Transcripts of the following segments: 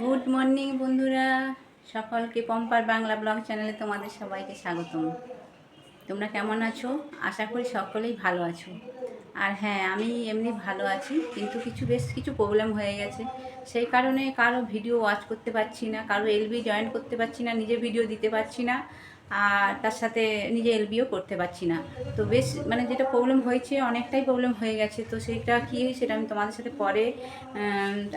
Good morning বন্ধুরা। সকলকে পম্পার Bangla blog চ্যানেলে তোমাদের সবাইকে স্বাগতম। তোমরা কেমন আছো? আশা করি সকলেই ভালো আছো। আর হ্যাঁ আমি এমনি ভালো আছি, কিন্তু কিছু বেশ কিছু প্রবলেম হয়ে গেছে। সেই কারণে কারও ভিডিও ওয়াচ করতে পারছি না, কারও এলবি জয়েন করতে পারছি না, নিজে ভিডিও দিতে পারছি না। আর তার সাথে নিজে এলবিও করতে পারছি না। তো বেশ মানে যেটা প্রবলেম হয়েছে, অনেকটাই প্রবলেম হয়ে গেছে। তো সেটা কী সেটা আমি তোমাদের সাথে পরে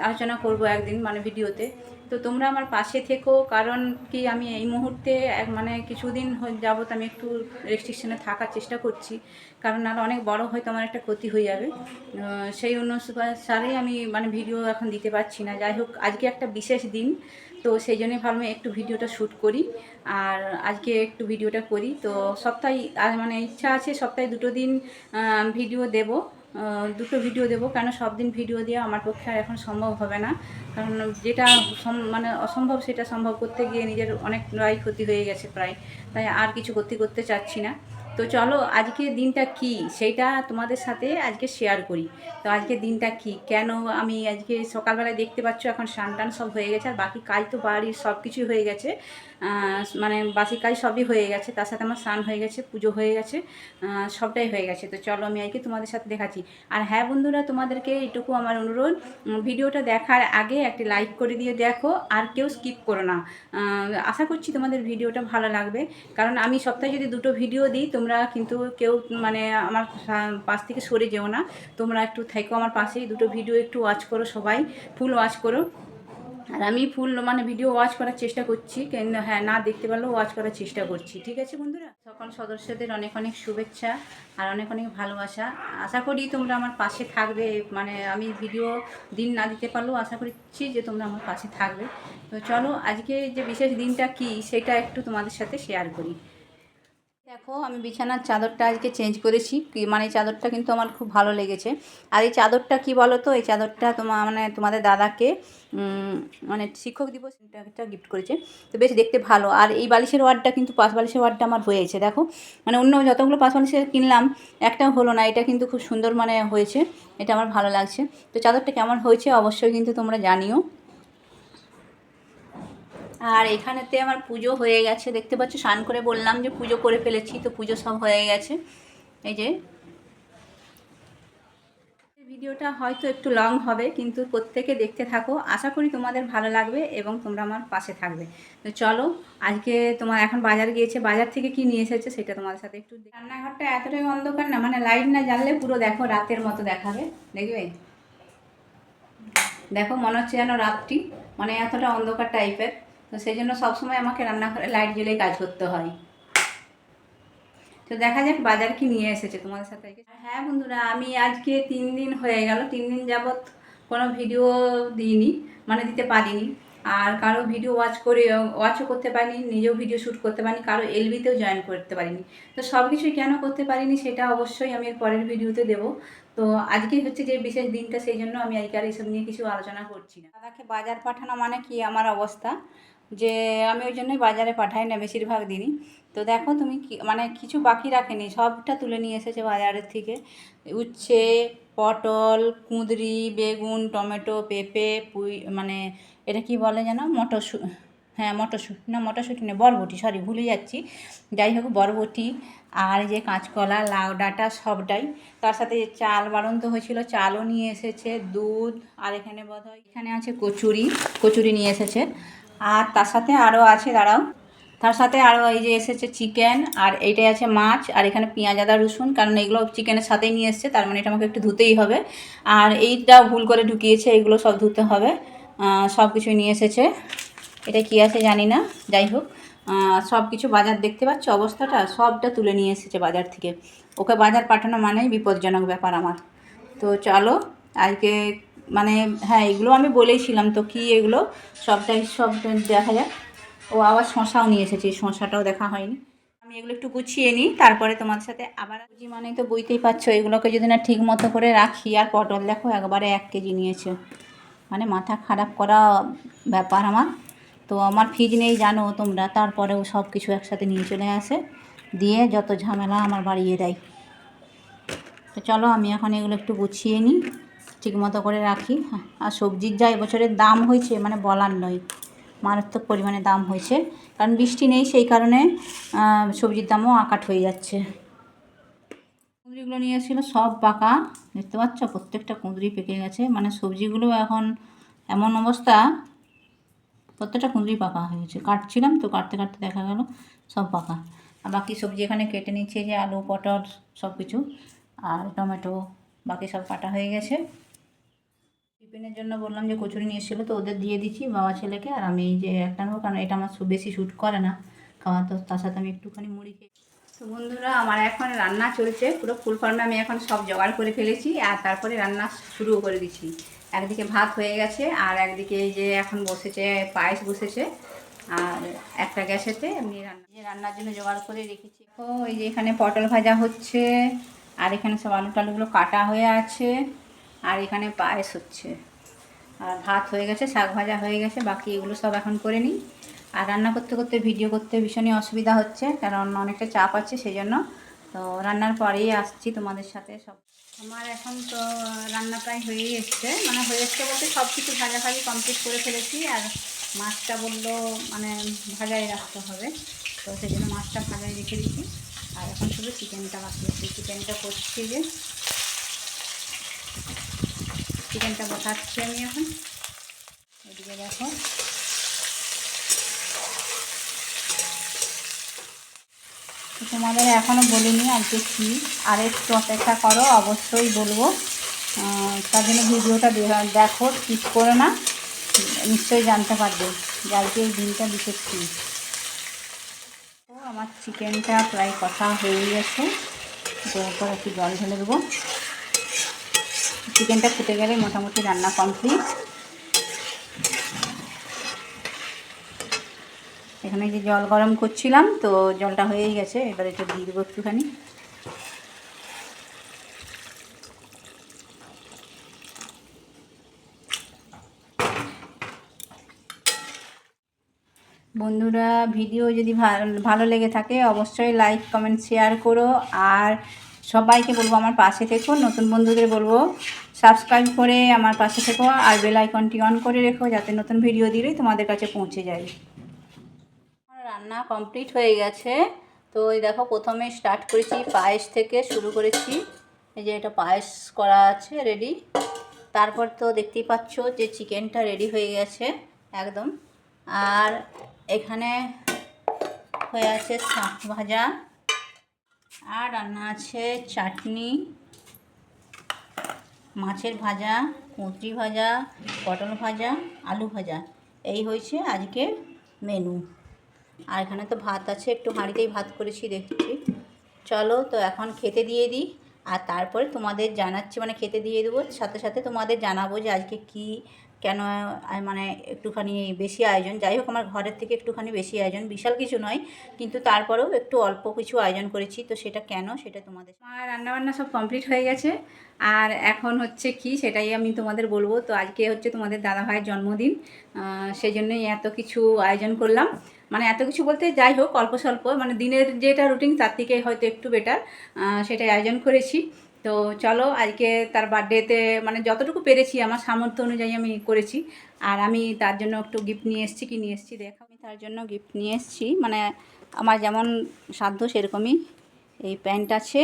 আলোচনা করব একদিন মানে ভিডিওতে। তো তোমরা আমার পাশে থেকো, কারণ কি আমি এই মুহূর্তে এক মানে কিছুদিন যাবত আমি একটু রেস্ট্রিকশনে থাকার চেষ্টা করছি। কারণ নাহলে অনেক বড় হয়তো আমার একটা ক্ষতি হয়ে যাবে। সেই অনুসারেই আমি মানে ভিডিও এখন দিতে পারছি না। যাই হোক, আজকে একটা বিশেষ দিন। তো সেই জন্যই ভাবলাম একটু ভিডিওটা শ্যুট করি। আর আজকে একটু ভিডিওটা করি। তো সপ্তাহে মানে ইচ্ছা আছে সপ্তাহে দুটো দিন ভিডিও দেব। দুটো ভিডিও দেবো। কেন সব দিন ভিডিও দেওয়া আমার পক্ষে আর এখন সম্ভব হবে না। কারণ যেটা মানে অসম্ভব সেটা সম্ভব করতে গিয়ে নিজের অনেক ক্ষতি হয়ে গেছে প্রায়। তাই আর কিছু করতে করতে চাচ্ছি না। তো চলো, আজকে দিনটা কি? সেইটা তোমাদের সাথে আজকে শেয়ার করি। তো আজকে দিনটা কি? কেন আমি আজকে সকালবেলায় দেখতে পাচ্ছ এখন স্নান টান সব হয়ে গেছে, আর বাকি কাজ তো বাড়ির সব কিছুই হয়ে গেছে। মানে বাসি কাজ সবই হয়ে গেছে। তার সাথে আমার স্নান হয়ে গেছে, পুজো হয়ে গেছে সবটাই হয়ে গেছে। তো চলো আমি আজকে তোমাদের সাথে দেখাচ্ছি। আর হ্যাঁ বন্ধুরা, তোমাদেরকে এইটুকু আমার অনুরোধ ভিডিওটা দেখার আগে একটি লাইক করে দিয়ে দেখো, আর কেউ স্কিপ করো না। আশা করছি তোমাদের ভিডিওটা ভালো লাগবে। কারণ আমি সপ্তাহে যদি দুটো ভিডিও দিই, তোমরা কিন্তু কেউ মানে আমার পাশ থেকে সরে যেও না। তোমরা একটু থেকো আমার পাশেই, দুটো ভিডিও একটু ওয়াচ করো সবাই ফুল ওয়াচ করো। আর আমি ফুল মানে ভিডিও ওয়াচ করার চেষ্টা করছি, কেন হ্যাঁ না দেখতে পারলেও ওয়াচ করার চেষ্টা করছি। ঠিক আছে বন্ধুরা? সকল সদস্যদের অনেক অনেক শুভেচ্ছা আর অনেক অনেক ভালোবাসা। আশা করি তোমরা আমার পাশে থাকবে মানে আমি ভিডিও দিন না দিতে পারলেও আশা করছি যে তোমরা আমার পাশে থাকবে। তো চলো, আজকে যে বিশেষ দিনটা কি, সেটা একটু তোমাদের সাথে শেয়ার করি। দেখো, আমি বিছানার চাদরটা আজকে চেঞ্জ করেছি। মানে চাদরটা কিন্তু আমার খুব ভালো লেগেছে। আর এই চাদরটা কি বলো তো এই চাদরটা তোমার মানে তোমাদের দাদাকে মানে শিক্ষক দিবসটা গিফট করেছে। তো বেশ দেখতে ভালো। আর এই বালিশের ওয়ার্ডটা কিন্তু পাশ বালিশের ওয়ার্ডটা আমার হয়েছে। দেখো মানে অন্য যতগুলো পাশ বালিশের কিনলাম, একটাও হলো না। এটা কিন্তু খুব সুন্দর মানে হয়েছে। এটা আমার ভালো লাগছে। তো চাদরটা কেমন হয়েছে অবশ্যই কিন্তু তোমরা জানিও। আর এখানেতে আমার পুজো হয়ে গেছে। দেখতে পাচ্ছ, স্নান করে বললাম যে পুজো করে ফেলেছি, তো পুজো সব হয়ে গেছে। এই যে। ভিডিওটা হয়তো একটু লং হবে, কিন্তু প্রত্যেকে দেখতে থাকো। আশা করি তোমাদের ভালো লাগবে এবং তোমরা আমার পাশে থাকবে। তো চলো, আজকে তোমার এখন বাজার গিয়েছে, বাজার থেকে কি নিয়ে এসেছে সেটা তোমাদের সাথে একটু রান্নাঘরটা এতটাই অন্ধকার না মানে লাইট না জ্বাললে পুরো দেখো রাতের মতো দেখাবে। দেখবে? দেখো, মনে হচ্ছে যেন রাত্রি মানে এতটা অন্ধকার টাইপের তো সেই জন্য সবসময় আমাকে রান্নাঘরে লাইট জ্বেলেই কাজ করতে হয়। তো দেখা যাক বাজার কি নিয়ে এসেছে তোমাদের সাথে হ্যাঁ বন্ধুরা, আমি আজকে তিন দিন হয়ে গেল, তিন দিন যাবৎ কোনো ভিডিও দিইনি মানে দিতে পারিনি। আর কারও ভিডিও ওয়াচ করে ওয়াচও করতে পারিনি, নিজেও ভিডিও শ্যুট করতে পারিনি, কারও এলবিতেও জয়েন করতে পারিনি। তো সব কিছুই কেন করতে পারিনি সেটা অবশ্যই আমি পরের ভিডিওতে দেবো। তো আজকে হচ্ছে যে বিশেষ দিনটা, সেই জন্য আমি আজকে আর এইসব নিয়ে কিছু আলোচনা করছি না। দাদাকে বাজার পাঠানো মানে কি? আমার অবস্থা। যে আমি ওই জন্যই বাজারে পাঠাই না বেশিরভাগ দিনই। তো দেখো তুমি মানে কিছু বাকি রাখেনি, সবটা তুলে নিয়ে এসেছে বাজারের থেকে। উচ্ছে, পটল, কুঁদরি, বেগুন, টমেটো, পেঁপে, পুঁই মানে এটা কি বলে যেন মটরশু হ্যাঁ মটরশুঁটি না মটরশুঁটি না, বরবটি সরি ভুলে যাচ্ছি। যাই হোক, বরবটি আর যে কাঁচকলা, লাউ ডাঁটা সবটাই। তার সাথে যে চাল বাড়ন্ত হয়েছিল, চালও নিয়ে এসেছে, দুধ, আর এখানে বোধহয় এখানে আছে কচুরি কচুরি নিয়ে এসেছে। আর তার সাথে আরও আছে, দাঁড়াও। তার সাথে আরও এই যে এসেছে চিকেন, আর এইটাই আছে মাছ, আর এখানে পেঁয়াজ, আদা, রসুন, কারণ এগুলো চিকেনের সাথেই নিয়ে এসছে, তার মানে এটা আমাকে একটু ধুতেই হবে। আর এইটা ভুল করে ঢুকিয়েছে, এগুলো সব ধুতে হবে। সব কিছু নিয়ে এসেছে। এটা কি আছে জানি না, যাই হোক। সব কিছু বাজার দেখতে পাচ্ছ অবস্থাটা? সবটা তুলে নিয়ে এসেছে বাজার থেকে। ওকে বাজার পাঠানো মানেই বিপজ্জনক ব্যাপার আমার। তো চলো, আজকে মানে হ্যাঁ এগুলো আমি বলেইছিলাম তো কি এগুলো সবটাই সব দেখা যাক। ও আবার শশাও নিয়ে এসেছি, শশাটাও দেখা হয়নি। আমি এগুলো একটু গুছিয়ে নিই, তারপরে তোমাদের সাথে আবার বুঝি মানেই তো বুঝতেই পারছ, এগুলোকে যদি না ঠিক মতো করে রাখি, আর পটল দেখো একবারে এক কেজি নিয়েছে। মানে মাথা খারাপ করা ব্যাপার আমার। তো আমার ফ্রিজ নেই, জানো তোমরা, তারপরেও সব কিছু একসাথে নিয়ে চলে আসে। দিয়ে যত ঝামেলা আমার বাড়িয়ে দেয়। তো চলো, আমি এখন এগুলো একটু গুছিয়ে নিই। ঠিক মতো করে রাখি। হ্যাঁ, আর সবজির যা এবছরের দাম হয়েছে মানে বলার নয় মারাত্মক পরিমাণে দাম হয়েছে। কারণ বৃষ্টি নেই সেই কারণে সবজির দামও আকাট হয়ে যাচ্ছে। কুঁদরিগুলো নিয়ে এসেছিল সব পাকা। দেখতে পাচ্ছ প্রত্যেকটা কুঁদরি পেকে গেছে। মানে সবজিগুলো এখন এমন অবস্থা প্রত্যেকটা কুঁদরি পাকা হয়ে গেছে। কাটছিলাম তো কাটতে কাটতে দেখা গেল সব পাকা। আর বাকি সবজি এখানে কেটে নিচ্ছে যে আলু পটল সব কিছু আর টমেটো বাকি সব কাটা হয়ে গেছে। টিফিনের জন্য বললাম যে কচুরি নিয়ে এসেছিল, তো ওদের দিয়ে দিচ্ছি বাবা ছেলেকে, আর আমি যে একটা নেব, কারণ এটা আমার বেশি শ্যুট করে না খাওয়া, তো তার সাথে আমি একটুখানি মুড়ি খেয়ে তো বন্ধুরা, আমার এখন রান্না চলছে, পুরো ফুল ফর্মে আমি এখন সব জোগাড় করে ফেলেছি, আর তারপরে রান্না শুরু করে দিচ্ছি। একদিকে ভাত হয়ে গেছে, আর একদিকে এই যে এখন বসেছে, পায়েস বসেছে, আর একটা গ্যাসেতে এমনি রান্না যে রান্নার জন্য জোগাড় করে রেখেছি। ও, এই যে এখানে পটল ভাজা হচ্ছে, আর এখানে সব আলু টালুগুলো কাটা হয়ে আছে। আর এখানে পায়েস হচ্ছে। আর ভাত হয়ে গেছে, শাক ভাজা হয়ে গেছে, বাকি এগুলো সব এখন করে নিই। আর রান্না করতে করতে, ভিডিও করতে ভীষণই অসুবিধা হচ্ছে, কারণ অনেকটা চাপ আছে সেই জন্য তো রান্নার পরেই আসছি তোমাদের সাথে সব। আমার এখন তো রান্না প্রায় হয়েই এসছে মানে হয়ে এসছে বলতে সব কিছু ভাজা ভাজি কমপ্লিট করে ফেলেছি, আর মাছটা বলল মানে ভাজাই রাখতে হবে, তো সেই জন্য মাছটা ভাজাই রেখে দিচ্ছি। আর এখন শুধু চিকেনটা বাকি আছে চিকেনটা করছি যে চিকেনটা বসাচ্ছি আমি এখন। এদিকে দেখো। তোমাদের এখনও বলিনি আজকে কী। আর একটু অপেক্ষা করো, অবশ্যই বলব। তার জন্য ভিডিওটা দেখো স্কিপ করো না। নিশ্চয়ই জানতে পারবে যে আজকে এই দিনটা বিশেষ তো আমার চিকেনটা প্রায় কষা হয়ে গেছে। তো একটু জল ঢেলে দেবো। চিকেনটা ফুটে গেলে মোটামুটি রান্না কমপ্লিট। এখানে যে জল গরম করছিলাম, তো জলটা হয়েই গেছে, এবারে একটু দিয়ে দেবো একটুখানি। বন্ধুরা, ভিডিও যদি ভালো লেগে থাকে, অবশ্যই লাইক কমেন্ট শেয়ার করো, আর সবাইকে বলব আমার পাশে থেকো, নতুন বন্ধুদের বলব সাবস্ক্রাইব করে আমার পাশে থেকো আর বেল আইকনটি অন করে রেখো যাতে নতুন ভিডিও দিলেই তোমাদের কাছে পৌঁছে যায়। আমার রান্না কমপ্লিট হয়ে গেছে। তো এই দেখো, প্রথমে স্টার্ট করেছি পায়েস থেকে শুরু করেছি। এই যে এটা পায়েস করা আছে রেডি তারপর তো দেখতেই পাচ্ছ যে চিকেনটা রেডি হয়ে গেছে, একদম। আর এখানে হয়ে আছে শাক ভাজা। আর রান্না আছে চাটনি, মাছের ভাজা, কুঁদরি ভাজা, পটল ভাজা, আলু ভাজা। এই হয়েছে আজকের মেনু আর এখানে তো ভাত আছে, একটু হাঁড়িতেই ভাত করেছি, দেখছি। চলো তো এখন খেতে দিয়ে দিই, আর তারপরে তোমাদের জানাচ্ছি মানে খেতে দিয়ে দেবো। সাথে সাথে তোমাদের জানাব যে আজকে কি কেন মানে একটুখানি বেশি আয়োজন? যাই হোক, আমার ঘরের থেকে একটুখানি বেশি আয়োজন। বিশাল কিছু নয়, কিন্তু তারপরেও একটু অল্প কিছু আয়োজন করেছি। তো সেটা কেন? সেটা তোমাদের আমার রান্নাবান্না সব কমপ্লিট হয়ে গেছে। আর এখন হচ্ছে কি, সেটাই আমি তোমাদের বলব। তো আজকে হচ্ছে তোমাদের দাদাভাইয়ের জন্মদিন। সেই জন্যই এত কিছু আয়োজন করলাম। মানে এত কিছু বলতে যাই হোক, অল্প স্বল্প। মানে দিনের যেটা রুটিন তার থেকে হয়তো একটু বেটার সেটাই আয়োজন করেছি। তো চলো, আজকে তার বার্থডেতে মানে যতটুকু পেরেছি, আমার সামর্থ্য অনুযায়ী আমি করেছি। আর আমি তার জন্য একটু গিফট নিয়ে এসেছি, কি নিয়ে এসেছি দেখো, আমি তার জন্য গিফট নিয়ে এসেছি। মানে আমার যেমন সাধ্য সেরকমই এই প্যান্ট আছে।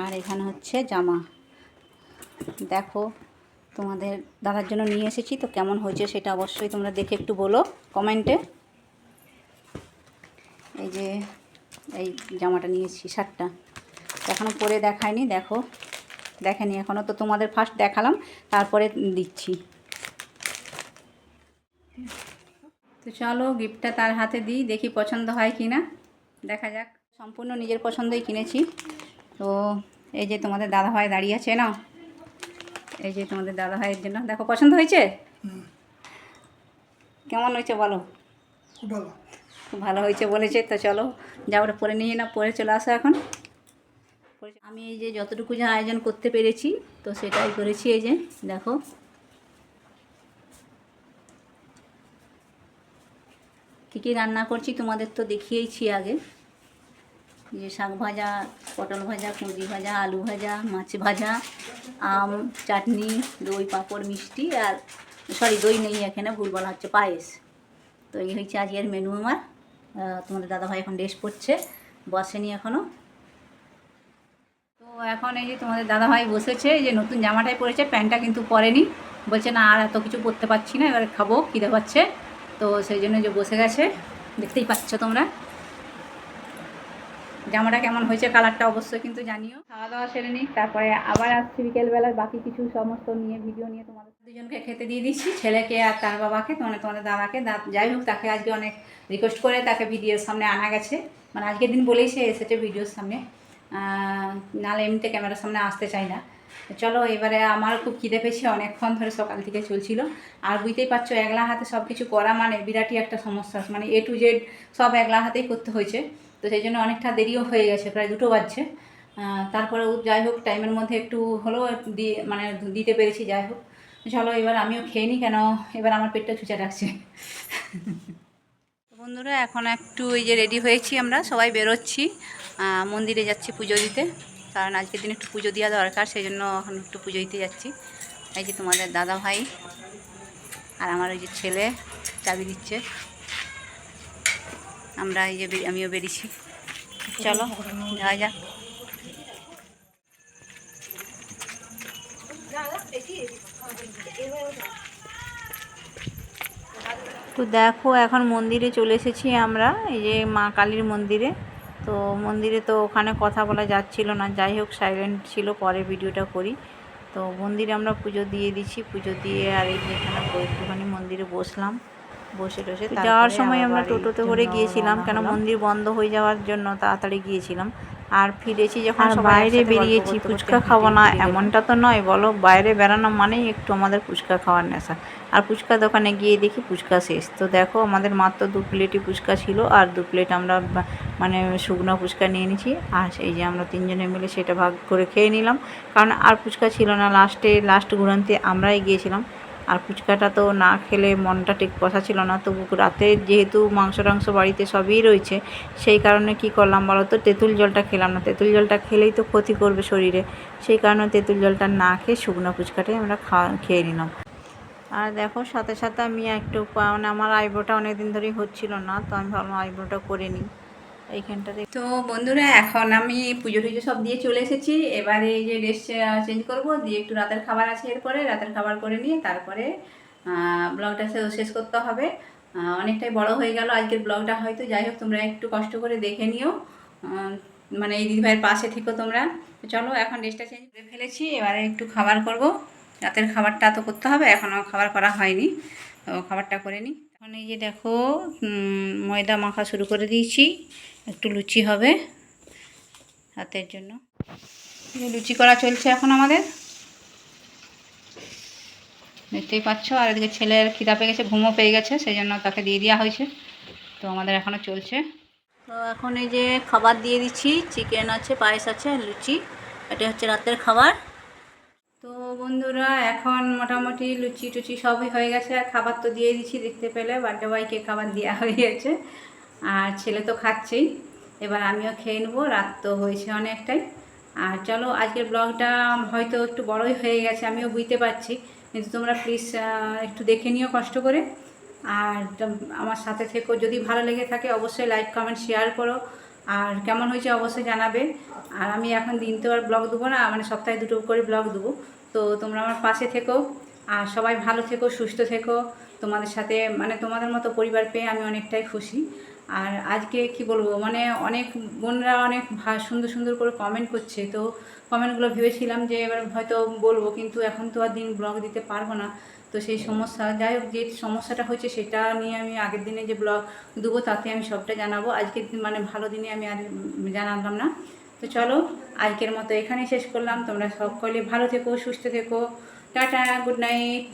আর এখানে হচ্ছে জামা। দেখো, তোমাদের দাদার জন্য নিয়ে এসেছি, তো কেমন হয়েছে সেটা অবশ্যই তোমরা দেখে একটু বলো কমেন্টে এই যে, এই জামাটা নিয়েছি, শার্টটা। এখনও পরে দেখায়নি দেখো। দেখেনি এখনও তো তোমাদের ফার্স্ট দেখালাম তারপরে দিচ্ছি। তো চলো গিফটটা তার হাতে দিই দেখি পছন্দ হয় কি না দেখা যাক সম্পূর্ণ নিজের পছন্দই কিনেছি। তো এই যে তোমাদের দাদাভাই দাঁড়িয়ে আছে না এই যে তোমাদের দাদাভাইয়ের জন্য। দেখো পছন্দ হয়েছে? কেমন হয়েছে বলো? খুব ভালো। হয়েছে বলেছে তো চলো যা ওটা পরে নিয়ে না পরে চলে আসো এখন। আমি এই যে যতটুকু যা আয়োজন করতে পেরেছি, তো সেটাই করেছি এই যে, দেখো। কী কী রান্না করছি তোমাদের তো দেখিয়েইছি আগে। যে শাক ভাজা, পটল ভাজা কুঁদরি ভাজা, আলু ভাজা, মাছ ভাজা, আম, চাটনি, দই, পাঁপড়, মিষ্টি আর সরি, দই নেই এখানে ভুল বলা হচ্ছে পায়েস। তো এই হচ্ছে আজকের মেনু আমার। তোমাদের দাদাভাই এখন ড্রেস পড়ছে বসেনি এখনও এখন এই যে তোমাদের দাদাভাই বসেছে, এই যে নতুন জামাটাই পরেছে, প্যান্টটা কিন্তু পরেনি। বলছে, না, আর এত কিছু পরতে পারছি না, এবার খাব, খিদে পাচ্ছে। তো সেই জন্য যে বসে গেছে, দেখতেই পাচ্ছ তোমরা। জামাটা কেমন হয়েছে, কালারটা অবশ্যই কিন্তু জানিও। খাওয়া দাওয়া সেরে নিই তারপরে আবার আসছি বিকেলবেলার বাকি কিছু সমস্ত নিয়ে, ভিডিও নিয়ে তোমাদের দুজনকে খেতে দিয়ে দিচ্ছি, ছেলেকে আর তার বাবাকে, তোমাদের তোমাদের দাদাকে। যাই হোক, তাকে আজকে অনেক রিকোয়েস্ট করে তাকে ভিডিওর সামনে আনা গেছে। মানে আজকের দিন বলেই সে এসেছে ভিডিওর সামনে। নাহলে এমনিতে ক্যামেরার সামনে আসতে চাই না। চলো এবারে আমার খুব খিদে পেয়েছে অনেকক্ষণ ধরে সকাল থেকে চলছিল। আর বুঝতেই পারছ একলা হাতে সব কিছু করা মানে বিরাটই একটা সমস্যা। মানে এ টু জেড সব একলা হাতেই করতে হয়েছে। তো সেই জন্য অনেকটা দেরিও হয়ে গেছে প্রায় দুটো বাজছে। আহ, তারপরেও যাই হোক টাইমের মধ্যে একটু হলেও দিয়ে মানে দিতে পেরেছি যাই হোক। চলো এবার আমিও খেয়ে নিই কেন? এবার আমার পেটটা চুচা রাখছে বন্ধুরা এখন একটু এই যে রেডি হয়েছি আমরা সবাই বেরোচ্ছি। মন্দিরে যাচ্ছি পুজো দিতে। কারণ আজকের দিন একটু পুজো দেওয়া দরকার সেই জন্য এখন একটু পুজো দিতে যাচ্ছি। এই যে তোমাদের দাদা ভাই আর আমার ওই যে ছেলে চাবি দিচ্ছে। আমরা এই যে আমিও বেরিয়েছি। চলো, যাওয়া যাক। তো দেখো, এখন মন্দিরে চলে এসেছি আমরা, এই যে মা কালীর মন্দিরে। তো মন্দিরে তো ওখানে কথা বলা যাচ্ছিল না। যাই হোক সাইলেন্ট ছিল পরে ভিডিওটা করি। তো মন্দিরে আমরা পুজো দিয়ে দিছি পুজো দিয়ে আর এই যেখানে একটুখানি মন্দিরে বসলাম। বসে টসে যাওয়ার সময় আমরা টোটোতে করে গিয়েছিলাম। কেন মন্দির বন্ধ হয়ে যাওয়ার জন্য তাড়াতাড়ি গিয়েছিলাম। আর ফিরেছি যখন বাইরে বেরিয়েছি ফুচকা খাব না এমনটা তো নয় বলো। বাইরে বেড়ানো মানেই একটু আমাদের ফুচকা খাওয়ার নেশা। আর ফুচকা দোকানে গিয়ে দেখি ফুচকা শেষ। তো দেখো আমাদের মাত্র দু প্লেটই ফুচকা ছিল আর দু প্লেট আমরা মানে শুকনো ফুচকা নিয়ে নিয়েছি আর এই যে আমরা তিনজনে মিলে সেটা ভাগ করে খেয়ে নিলাম। কারণ আর ফুচকা ছিল না লাস্টে লাস্ট ঘুরান্তে আমরাই গিয়েছিলাম। আর ফুচকাটা তো না খেলে মনটা ঠিক বসা ছিল না। তবু রাতে যেহেতু মাংস টাংস বাড়িতে সবই রয়েছে, সেই কারণে কি করলাম বলো তো, তেঁতুল জলটা খেলাম না। তেঁতুল জলটা খেলেই তো ক্ষতি করবে শরীরে। সেই কারণে তেঁতুল জলটা না খেয়ে শুকনো ফুচকাটাই আমরা খাওয়া, খেয়ে নিলাম। আর দেখো, সাথে সাথে আমি একটু মানে আমার আইব্রোটা অনেক দিন ধরেই হচ্ছিল না, তো আমি ভাবলাম আইব্রোটা করে নিই। এইখানটাতে তো বন্ধুরা, এখন আমি পুজো টুজো সব দিয়ে চলে এসেছি। এবারে এই যে ড্রেস চেঞ্জ করব। দিয়ে একটু রাতের খাবার আছে এরপরে। রাতের খাবার করে নিয়ে তারপরে ব্লগটা শেষ করতে হবে। অনেকটাই বড় হয়ে গেল আজকের ব্লগটা হয়তো। যাই হোক, তোমরা একটু কষ্ট করে দেখে নিও। মানে এই দিদিভাইয়ের পাশে থেকো তোমরা। চলো, এখন ড্রেসটা চেঞ্জ করে ফেলেছি। এবারে একটু খাবার করব। রাতের খাবারটা তো করতে হবে। এখনও খাবার করা হয়নি। তো খাবারটা করে নিই। এখন এই যে দেখো ময়দা মাখা শুরু করে দিয়েছি। একটু লুচি হবে হাতের জন্য। লুচি করা চলছে এখন আমাদের। দেখতেই পাচ্ছ, আর এদিকে ছেলের খিদা পেয়ে গেছে, ঘুমও পেয়ে গেছে সেই জন্য তাকে দিয়ে দেওয়া হয়েছে। তো আমাদের এখনও চলছে। তো এখন এই যে খাবার দিয়ে দিচ্ছি, চিকেন আছে, পায়েস আছে লুচি। এটা হচ্ছে রাতের খাবার। তো বন্ধুরা, এখন মোটামুটি লুচি টুচি সবই হয়ে গেছে খাবার তো দিয়ে দিচ্ছি, দেখতে পেলে বার্থডে বয়কে খাবার দেওয়া হয়ে গেছে। আর ছেলে তো খাচ্ছেই। এবার আমিও খেয়ে নেব, রাত তো হয়েছে অনেকটাই। আর চলো, আজকের ব্লগটা হয়তো একটু বড়ই হয়ে গেছে, আমিও বুঝতে পারছি। কিন্তু তোমরা প্লিজ একটু দেখে নিও কষ্ট করে। আর আমার সাথে থেকো, যদি ভালো লেগে থাকে অবশ্যই লাইক কমেন্ট শেয়ার করো। আর কেমন হয়েছে অবশ্যই জানাবে। আর আমি এখন দিন তো আর ব্লগ দেবো না মানে সপ্তাহে দুটো করে ব্লগ দেবো। তো তোমরা আমার পাশে থেকো। আর সবাই ভালো থেকো, সুস্থ থেকো। তোমাদের সাথে মানে তোমাদের মতো পরিবার পেয়ে আমি অনেকটাই খুশি। আর আজকে কি বলব মানে অনেক বোনরা অনেক সুন্দর সুন্দর করে কমেন্ট করছে। তো কমেন্টগুলো ভেবেছিলাম যে এবার হয়তো বলব, কিন্তু এখন তো আর দিন ব্লগ দিতে পারব না। তো সেই সমস্যা, যাই হোক, যে সমস্যাটা হয়েছে সেটা নিয়ে আমি আগের দিনে যে ব্লগ দেবো, তাতে আমি সবটা জানাব। আজকের দিন মানে ভালো দিনে আমি আর জানালাম না। তো চলো, আজকের মতো এখানেই শেষ করলাম। তোমরা সকলে ভালো থেকো, সুস্থ থেকো। Tata good night